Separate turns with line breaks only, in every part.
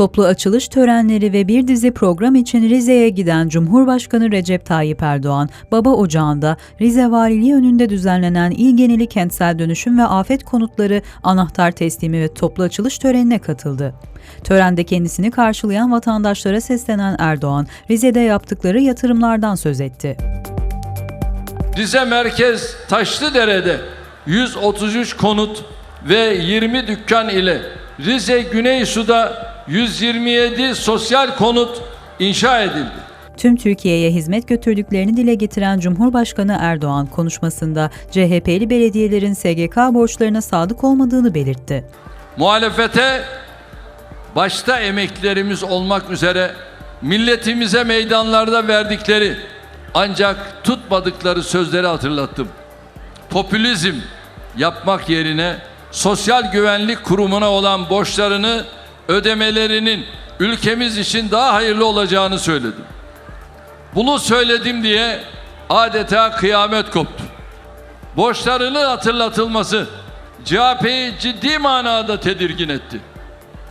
Toplu açılış törenleri ve bir dizi program için Rize'ye giden Cumhurbaşkanı Recep Tayyip Erdoğan, Baba Ocağı'nda Rize Valiliği önünde düzenlenen İl Geneli Kentsel Dönüşüm ve Afet Konutları anahtar teslimi ve toplu açılış törenine katıldı. Törende kendisini karşılayan vatandaşlara seslenen Erdoğan, Rize'de yaptıkları yatırımlardan söz etti.
Rize Merkez Taşlıdere'de 133 konut ve 20 dükkan ile Rize Güneysu'da 127 sosyal konut inşa edildi.
Tüm Türkiye'ye hizmet götürdüklerini dile getiren Cumhurbaşkanı Erdoğan konuşmasında CHP'li belediyelerin SGK borçlarına sadık olmadığını belirtti.
Muhalefete başta emeklilerimiz olmak üzere milletimize meydanlarda verdikleri ancak tutmadıkları sözleri hatırlattım. Popülizm yapmak yerine Sosyal Güvenlik Kurumu'na olan borçlarını ödemelerinin ülkemiz için daha hayırlı olacağını söyledim. Bunu söyledim diye adeta kıyamet koptu. Borçlarının hatırlatılması CHP'yi ciddi manada tedirgin etti.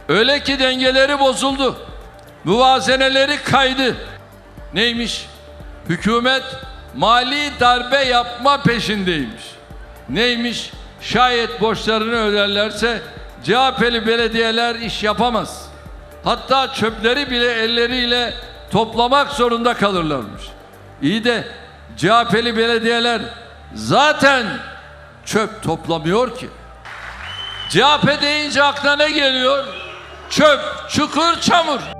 Öyle ki dengeleri bozuldu. Muvazeneleri kaydı. Neymiş? Hükümet mali darbe yapma peşindeymiş. Neymiş? Şayet borçlarını öderlerse CHP'li belediyeler iş yapamaz. Hatta çöpleri bile elleriyle toplamak zorunda kalırlarmış. İyi de CHP'li belediyeler zaten çöp toplamıyor ki. CHP deyince aklına ne geliyor? Çöp, çukur, çamur.